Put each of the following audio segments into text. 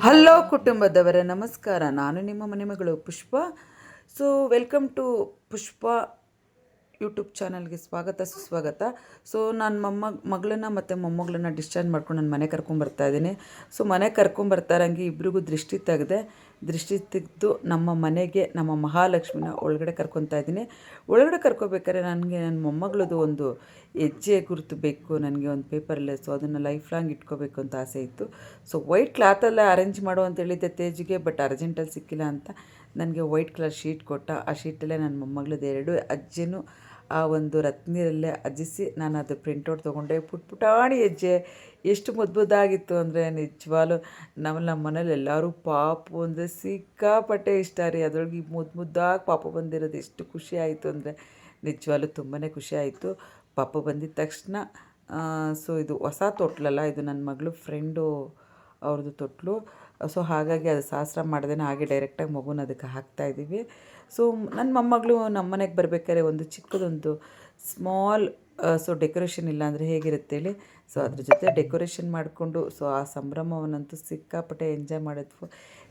Hello ಕುಟುಂಬದವರೇ ನಮಸ್ಕಾರ. ನಾನು ನಿಮ್ಮ ಮನೆ ಮಗಳು Pushpa. So welcome to Pushpa YouTube ಚಾನಲ್ಗೆ ಸ್ವಾಗತ, ಸುಸ್ವಾಗತ. ಸೊ ನಾನು ಮೊಮ್ಮ, ಮಗಳನ್ನ ಮತ್ತು ಮೊಮ್ಮಗಳನ್ನ ಡಿಸ್ಚಾರ್ಜ್ ಮಾಡ್ಕೊಂಡು ನಾನು ಮನೆ ಕರ್ಕೊಂಬರ್ತಾ ಇದ್ದೀನಿ. ಸೊ ಮನೆ ಕರ್ಕೊಂಬರ್ತಾರಂಗೆ ಇಬ್ಬರಿಗೂ ದೃಷ್ಟಿ ತೆಗೆದೆ, ದೃಷ್ಟಿ ತೆಗೆದು ನಮ್ಮ ಮನೆಗೆ, ನಮ್ಮ ಮಹಾಲಕ್ಷ್ಮಿನ ಒಳಗಡೆ ಕರ್ಕೊತಾ ಇದ್ದೀನಿ. ಒಳಗಡೆ ಕರ್ಕೋಬೇಕಾದ್ರೆ ನನಗೆ ನನ್ನ ಮೊಮ್ಮಗಳದು ಒಂದು ಹೆಜ್ಜೆ ಗುರುತು ಬೇಕು, ನನಗೆ ಒಂದು ಪೇಪರಲ್ಲೇ ಸೊ ಅದನ್ನು ಲೈಫ್ ಲಾಂಗ್ ಇಟ್ಕೋಬೇಕು ಅಂತ ಆಸೆ ಇತ್ತು. ಸೊ ವೈಟ್ ಕ್ಲಾತಲ್ಲೇ ಅರೇಂಜ್ ಮಾಡು ಅಂತ ಹೇಳಿದ್ದೆ ತೇಜಿಗೆ ಬಟ್ ಅರ್ಜೆಂಟಲ್ಲಿ ಸಿಕ್ಕಿಲ್ಲ ಅಂತ. ನನಗೆ ವೈಟ್ ಕಲರ್ ಶೀಟ್ ಕೊಟ್ಟ, ಆ ಶೀಟಲ್ಲೇ ನನ್ನ ಮೊಮ್ಮಗಳದ್ದು ಎರಡು, ಅಜ್ಜಿನೂ ಆ ಒಂದು ರತ್ನಿರಲ್ಲೇ ಅಜ್ಜಿಸಿ ನಾನು ಅದು ಪ್ರಿಂಟೌಟ್ ತೊಗೊಂಡೆ. ಪುಟ್ ಪುಟಾಣಿ ಹೆಜ್ಜೆ ಎಷ್ಟು ಮುದ್ದಾಗಿತ್ತು ಅಂದರೆ ನಿಜವಾಲು ನಮ್ಮ ನಮ್ಮ ಮನೇಲಿ ಎಲ್ಲರೂ ಪಾಪು ಅಂದರೆ ಸಿಕ್ಕಾಪಟ್ಟೆ ಇಷ್ಟ ರೀ. ಅದರೊಳಗೆ ಮುದ್ದು ಮುದ್ದಾಗಿ ಪಾಪ ಬಂದಿರೋದು ಎಷ್ಟು ಖುಷಿ ಆಯಿತು ಅಂದರೆ ನಿಜವಾಲು ತುಂಬಾ ಖುಷಿ ಆಯಿತು. ಪಾಪ ಬಂದಿದ ತಕ್ಷಣ ಸೊ ಇದು ಹೊಸ ತೊಟ್ಲಲ್ಲ, ಇದು ನನ್ನ ಮಗಳು ಫ್ರೆಂಡು ಅವ್ರದ್ದು ತೊಟ್ಲು. ಸೊ ಹಾಗಾಗಿ ಅದು ಶಾಸ್ತ್ರ ಮಾಡ್ದೇ ಹಾಗೆ ಡೈರೆಕ್ಟಾಗಿ ಮಗುನ ಅದಕ್ಕೆ ಹಾಕ್ತಾಯಿದ್ದೀವಿ ಸೊ ನನ್ನ ಮೊಮ್ಮಗಳು ನಮ್ಮ ಮನೆಗೆ ಬರ್ಬೇಕಾದ್ರೆ ಒಂದು ಚಿಕ್ಕದೊಂದು ಸ್ಮಾಲ್ ಸೊ ಡೆಕೋರೇಷನ್ ಇಲ್ಲ ಅಂದರೆ ಹೇಗಿರುತ್ತೆ ಹೇಳಿ. ಸೊ ಅದ್ರ ಜೊತೆ ಡೆಕೋರೇಷನ್ ಮಾಡಿಕೊಂಡು ಸೊ ಆ ಸಂಭ್ರಮವನ್ನಂತೂ ಸಿಕ್ಕಾಪಟ್ಟೆ ಎಂಜಾಯ್ ಮಾಡಿದ್ವು.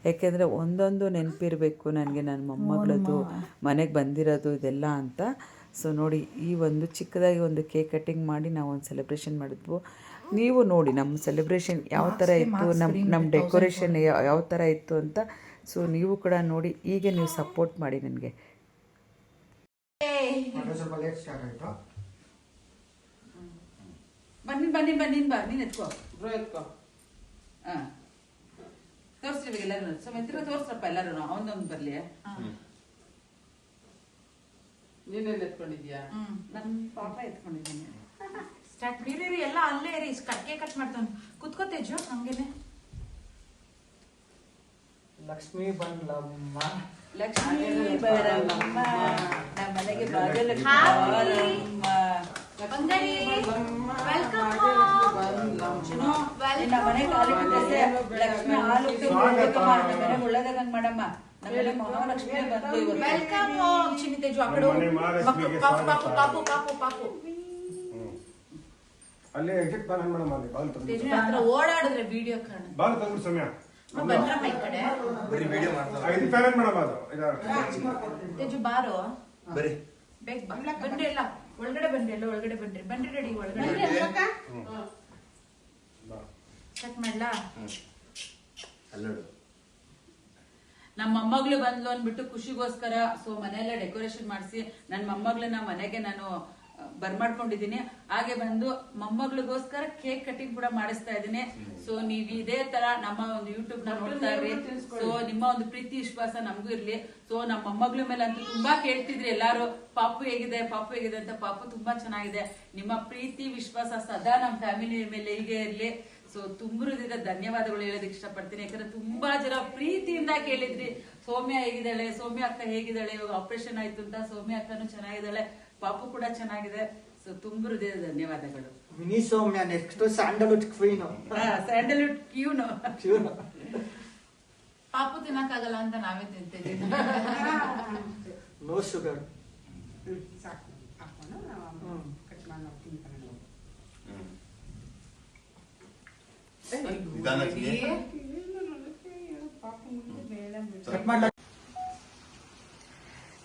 ಯಾಕೆಂದರೆ ಒಂದೊಂದು ನೆನಪಿರಬೇಕು ನನಗೆ ನನ್ನ ಮೊಮ್ಮಗಳದ್ದು ಮನೆಗೆ ಬಂದಿರೋದು ಇದೆಲ್ಲ ಅಂತ. ಸೊ ನೋಡಿ ಈ ಒಂದು ಚಿಕ್ಕದಾಗಿ ಒಂದು ಕೇಕ್ ಕಟ್ಟಿಂಗ್ ಮಾಡಿ ನಾವು ಒಂದು ಸೆಲೆಬ್ರೇಷನ್ ಮಾಡಿದ್ವು. ನೀವು ನೋಡಿ ನಮ್ಮ ಸೆಲೆಬ್ರೇಷನ್ ಯಾವ ಥರ ಇತ್ತು ನಮ್ಮ ನಮ್ಮ ಡೆಕೋರೇಷನ್ ಯಾವ ಥರ ಇತ್ತು ಅಂತ. ಸೊ ನೀವು ಕೂಡ ನೋಡಿ ಹೀಗೆ ನೀವು ಸಪೋರ್ಟ್ ಮಾಡಿ ನನಗೆ ಬನ್ನಿ ಬನ್ನಿ ಬನ್ನಿ ಬಾ ನೀನು ಎತ್ಕೋ. ಬ್ರೋ ಎತ್ಕೋ. ಹಾಂ. ತೋರಿಸ್ರಿ ಎಲ್ಲರೂ ಸಮಿತ್ರ ತೋರಿಸ್ರಪ್ಪ ಎಲ್ಲರೂ ಅವನೊಂದು ಬರಲಿ. ನೀನೇನ್ ಎತ್ಕೊಂಡಿದ್ಯಾ? ನನ್ನ ಪಾಪ ಎತ್ಕೊಂಡಿದ್ದೀನಿ. ಸ್ಟಾರ್ಟ್ ಬೇರೆ ಎಲ್ಲ ಅಲ್ಲೇ ರೀ ಕಟ್ಗೆ ಕಟ್ ಮಾಡ್ತಾನೆ ಕುತ್ಕೋ ತೇಜು ಹಂಗೇನೆ. ಲಕ್ಷ್ಮಿ ಬಂದ್ಲಮ್ಮ ಲಕ್ಷ್ಮೀ ಬರಮ್ಮ. ನಮ್ಮ ಮನೆಗೆ ಭಾಗ್ಯಲಕ್ಷ್ಮಿ ಮಾಡಮ್ಮ. ಮಹಾಲಕ್ಷ್ಮಿ. ವೆಲ್ಕಮ್ ಹೋಮ್ ಚಿನ್ನಿ ತೇಜು ಆ ಕಡೆ ಪಾಪು ಪಾಪು. ಪಾಪು ಪಾಪು ಪಾಪು ಅಲ್ಲೇ ಎಕ್ಸಿಟ್ ಬಾಲ್ ಮೇಡಮ್ ಅಲ್ಲಿ ಬಾಲ್ ತಂದು ತೇಜು ಹತ್ರ ಓಡಾಡಿದ್ರೆ ವಿಡಿಯೋ ಕಾರಣ ಬಾಲ್ ತಂದು ಸಮಯ. ಬಂದ್ರಮ್ಮ ಈ ಕಡೆ. ಇದು ಪ್ಯಾರೆಂಟ್ ಮೇಡಮ್ ಅದು. ಇದು ತೇಜು ಬಾರೋ. ಬರಿ. ಬೇಗ ಬಂದ್ರೆ ಎಲ್ಲ ಒಳಗಡೆ ಬನ್ರಿ ಎಲ್ಲ ಒಳಗಡೆ ಬನ್ರಿ. ಬನ್ರಿ ರೆಡಿ ಒಳಗಡೆ. ಬಾ. ಚೆಕ್ ಮಾಡ್ಲಾ? ನಮ್ಮ ಮೊಮ್ಮಗಳು ಬಂದ್ಲು ಅಂದ್ಬಿಟ್ಟು ಖುಷಿಗೋಸ್ಕರ ಸೊ ಮನೆಯಲ್ಲ ಡೆಕೋರೇಷನ್ ಮಾಡಿಸಿ ನನ್ನ ಮೊಮ್ಮಗಳನ್ನ ಮನೆಗೆ ನಾನು ಆ, ಬರ್ಮಾಡ್ಕೊಂಡಿದೀನಿ ಹಾಗೆ ಬಂದು ಮೊಮ್ಮಗಳಿಗೋಸ್ಕರ ಕೇಕ್ ಕಟಿಂಗ್ ಕೂಡ ಮಾಡಿಸ್ತಾ ಇದ್ದೀನಿ. ಸೊ ನೀವ್ ಇದೇ ತರ ನಮ್ಮ ಒಂದು ಯೂಟ್ಯೂಬ್ನ ನೋಡ್ತಾ ಇರ್ರಿ ಸೊ ನಿಮ್ಮ ಒಂದು ಪ್ರೀತಿ ವಿಶ್ವಾಸ ನಮಗೂ ಇರ್ಲಿ. ಸೊ ನಮ್ಮ ಮೊಮ್ಮಗಳ ಮೇಲೆ ಅಂತೂ ತುಂಬಾ ಕೇಳ್ತಿದ್ರಿ ಎಲ್ಲಾರು ಪಾಪು ಹೇಗಿದೆ ಪಾಪು ಹೇಗಿದೆ ಅಂತ ಪಾಪು ತುಂಬಾ ಚೆನ್ನಾಗಿದೆ. ನಿಮ್ಮ ಪ್ರೀತಿ ವಿಶ್ವಾಸ ಸದಾ ನಮ್ಮ ಫ್ಯಾಮಿಲಿ ಮೇಲೆ ಹೀಗೆ ಇರ್ಲಿ. ಸೊ ತುಂಬ ಹೃದಯದ ಧನ್ಯವಾದಗಳು ಹೇಳೋದಕ್ಕೆ ಇಷ್ಟಪಡ್ತೀನಿ. ಯಾಕಂದ್ರೆ ತುಂಬಾ ಜನ ಪ್ರೀತಿಯಿಂದ ಕೇಳಿದ್ರಿ. ಸೌಮ್ಯ ಹೇಗಿದ್ದಾಳೆ ಸೌಮ್ಯ ಅಕ್ಕ ಹೇಗಿದ್ದಾಳೆ ಆಪರೇಷನ್ ಆಯ್ತು ಅಂತ ಸೌಮ್ಯ ಅಕ್ಕನು ಚೆನ್ನಾಗಿದ್ದಾಳೆ. ಪಾಪು ಕೂಡ ಚೆನ್ನಾಗಿದೆ ಸೊ ತುಂಬ ಹೃದಯದ ಧನ್ಯವಾದಗಳು mini Soumya next sandalwood queen sandalwood queen ಪಾಪು ತಿನ್ನಕ್ಕಾಗಲ್ಲ ಅಂತ ನಾವೇ ತಿಂತೇವೆ ನೋ ಶುಗರ್ ನಿಧಾನಕ್ಕೆ ಕಟ್ ಮಾಡ್ಲ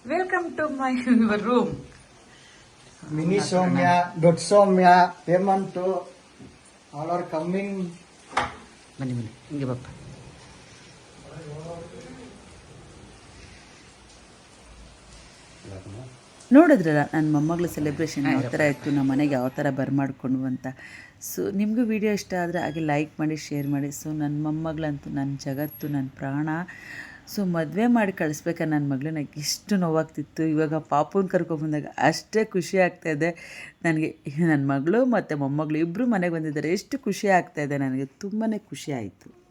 welcome to my your room mini Soumya ದೊಡ್ಡ Soumya Hemanth all are coming ಬನ್ನಿ ಬನ್ನಿ ಹಿಂಗೆ ಬಪ್ಪ. ನೋಡಿದ್ರಲ್ಲ ನನ್ನ ಮೊಮ್ಮಗಳ ಸೆಲೆಬ್ರೇಷನ್ ಯಾವ ಥರ ಇತ್ತು ನಮ್ಮ ಮನೆಗೆ ಯಾವ ಥರ ಬರ್ಮಾಡ್ಕೊಂಡು ಅಂತ. ಸೊ ನಿಮಗೂ ವಿಡಿಯೋ ಇಷ್ಟ ಆದರೆ ಹಾಗೆ ಲೈಕ್ ಮಾಡಿ ಶೇರ್ ಮಾಡಿ. ಸೊ ನನ್ನ ಮೊಮ್ಮಗಳಂತೂ ನನ್ನ ಜಗತ್ತು ನನ್ನ ಪ್ರಾಣ ಸೊ ಮದುವೆ ಮಾಡಿ ಕಳಿಸ್ಬೇಕಾ ನನ್ನ ಮಗಳನ್ನ ಎಷ್ಟು ನೋವಾಗ್ತಿತ್ತು. ಇವಾಗ ಪಾಪುನ ಕರ್ಕೊಂಡ್ಬಂದಾಗ ಅಷ್ಟೇ ಖುಷಿ ಆಗ್ತಾಯಿದೆ ನನಗೆ ನನ್ನ ಮಗಳು ಮತ್ತು ಮೊಮ್ಮಗಳು ಇಬ್ಬರು ಮನೆಗೆ ಬಂದಿದ್ದಾರೆ. ಎಷ್ಟು ಖುಷಿ ಆಗ್ತಾಯಿದೆ ನನಗೆ ತುಂಬಾ ಖುಷಿ ಆಯಿತು.